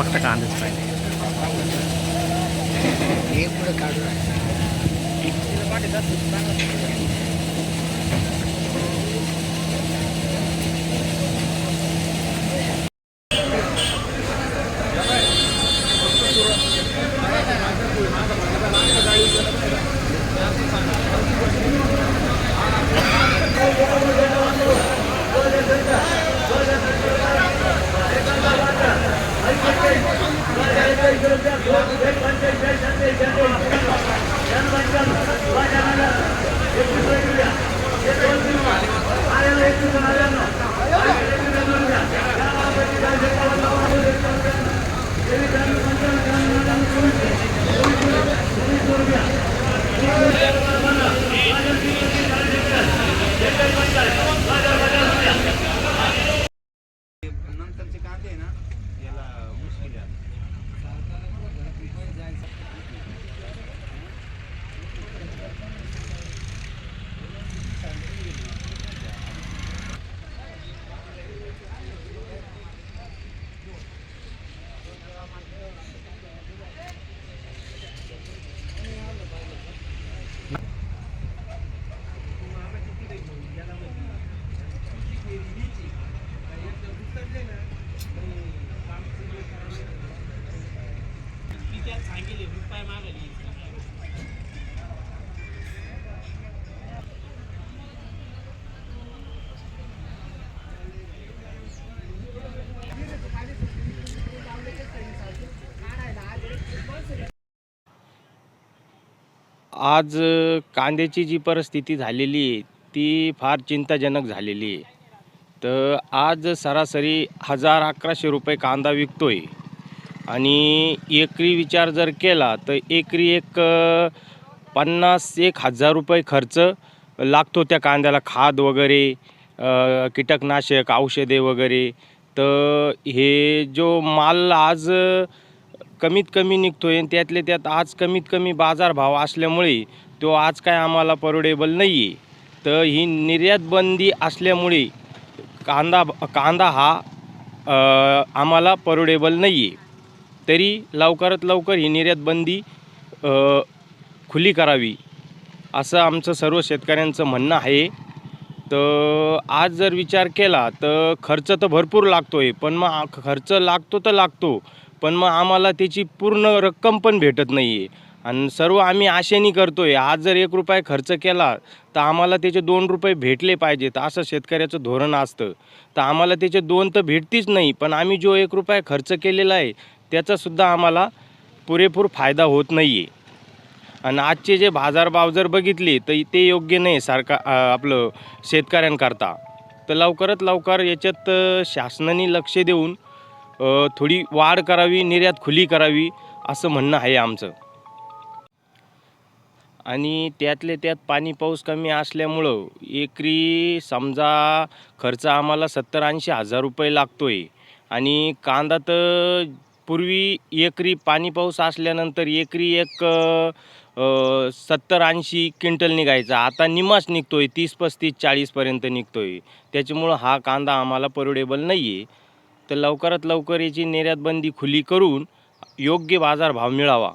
फक्त कांदेच पाहिजे. हे पुढे काढून Thank you. आज कांद्याची जी परिस्थिती झालेली आहे ती फार चिंताजनक झालेली आहे. तर आज सरासरी हजार अकराशे रुपये कांदा विकतो आहे आणि एकरी विचार जर केला तर एकरी एक पन्नास एक हजार रुपये खर्च लागतो त्या कांद्याला. खाद वगैरे कीटकनाशक औषधे वगैरे. तर हे जो माल आज कमीत कमी निघतोय आणि त्यातले त्यात आज कमीत कमी बाजारभाव असल्यामुळे तो आज काय आम्हाला परवडेबल नाही आहे तर ही निर्यातबंदी असल्यामुळे कांदा कांदा हा आम्हाला परवडेबल नाही आहे तरी लवकरात लवकर ही निर्यातबंदी खुली करावी असं आमचं सर्व शेतकऱ्यांचं म्हणणं आहे. तर आज जर विचार केला तर खर्च तर भरपूर लागतो आहे पण मग खर्च लागतो तर लागतो. पण मग आम्हाला त्याची पूर्ण रक्कम पण भेटत नाही आहे आणि सर्व आम्ही आशेने करतो आहे आज जर एक रुपये खर्च केला तर आम्हाला त्याचे दोन रुपये भेटले पाहिजेत असं शेतकऱ्याचं धोरण असतं. तर आम्हाला त्याचे दोन तर भेटतीच नाही पण आम्ही जो एक रुपये खर्च केलेला आहे त्याचासुद्धा आम्हाला पुरेपूर फायदा होत नाही आहे आणि आजचे जे बाजारभाव जर बघितले तर ते योग्य नाही सारखा आपलं शेतकऱ्यांकरता. तर लवकरात लवकर याच्यात शासनाने लक्ष देऊन थोडी वाढ करावी निर्यात खुली करावी असं म्हणणं आहे आमचं. आणि त्यातले त्यात पाणी पाऊस कमी असल्यामुळं एकरी समजा खर्च आम्हाला सत्तर ऐंशी हजार रुपये लागतो आहे आणि कांदा तर पूर्वी एकरी पाणी पाऊस असल्यानंतर एकरी एक सत्तर ऐंशी क्विंटल निघायचा. आता निमास निघतो आहे तीस पस्तीस चाळीसपर्यंत निघतो आहे त्याच्यामुळं हा कांदा आम्हाला परवडेबल नाही आहे तर लवकरात लवकर याची निर्यातबंदी खुली करून योग्य बाजारभाव मिळावा.